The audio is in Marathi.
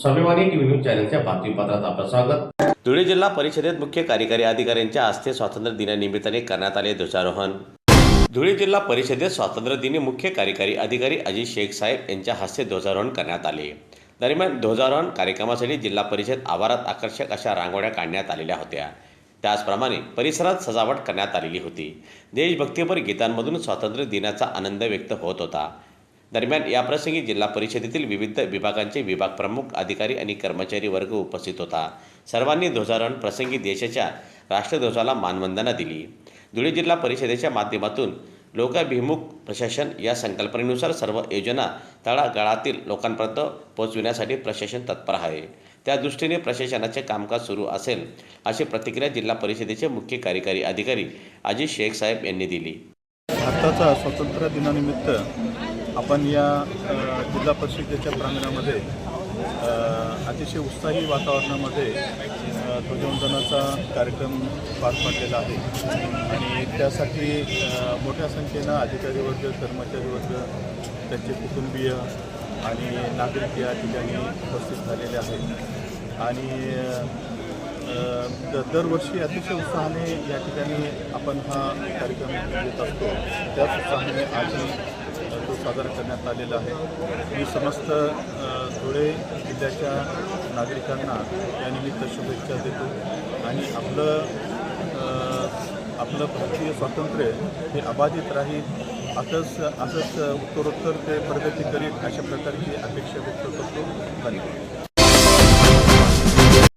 स्वाभिमानी टीव्ही न्यूज चॅनलच्या बातमीपत्रात आपलं स्वागत. धुळे जिल्हा परिषदेत मुख्य कार्यकारी अधिकाऱ्यांच्या हस्ते स्वातंत्र्य दिनानिमित्ताने करण्यात आले ध्वजारोहण. धुळे जिल्हा परिषदेत स्वातंत्र्य दिनी मुख्य कार्यकारी अधिकारी अजित शेख साहेब यांच्या हस्ते ध्वजारोहण करण्यात आले. दरम्यान ध्वजारोहण कार्यक्रमासाठी जिल्हा परिषद आवारात आकर्षक अशा रांगोळ्या काढण्यात आलेल्या होत्या. त्याचप्रमाणे परिसरात सजावट करण्यात आलेली होती. देशभक्तीपर गीतांमधून स्वातंत्र्य दिनाचा आनंद व्यक्त होत होता. दरम्यान याप्रसंगी जिल्हा परिषदेतील विविध विभागांचे विभाग प्रमुख अधिकारी आणि कर्मचारी वर्ग उपस्थित होता. सर्वांनी ध्वजारोहण प्रसंगी देशाच्या राष्ट्रध्वजाला मानवंदना दिली. धुळे जिल्हा परिषदेच्या माध्यमातून लोकाभिमुख प्रशासन या संकल्पनेनुसार सर्व योजना तळागाळातील लोकांपर्यंत पोहोचविण्यासाठी प्रशासन तत्पर आहे. त्या दृष्टीने प्रशासनाचे कामकाज सुरू असेल अशी प्रतिक्रिया जिल्हा परिषदेचे मुख्य कार्यकारी अधिकारी अजित शेख साहेब यांनी दिली. भारताचा स्वातंत्र्य दिनानिमित्त आपण या जिल्हा परिषदेच्या प्रांगणामध्ये अतिशय उत्साही वातावरणामध्ये ध्वजवंदनाचा कार्यक्रम पार पाडलेला आहे. आणि त्यासाठी मोठ्या संख्येनं अधिकारी वर्ग कर्मचारी वर्ग त्यांचे कुटुंबीय आणि नागरिक या ठिकाणी उपस्थित झालेले आहेत. आणि द दरवर्षी अतिशय उत्साहाने या ठिकाणी आपण हा कार्यक्रम घेत असतो. त्याच उत्साहाने आजही सादर साजरा करण्यात आलेलं आहे. मी समस्त धुळे जिल्ह्याच्या नागरिकांना यानिमित्त शुभेच्छा देतो आणि आपलं आपलं भारतीय स्वातंत्र्य हे अबाधित राहील. असंच असंच उत्तरोत्तर ते प्रगती करील अशा प्रकारची अपेक्षा व्यक्त करतो. धन्यवाद.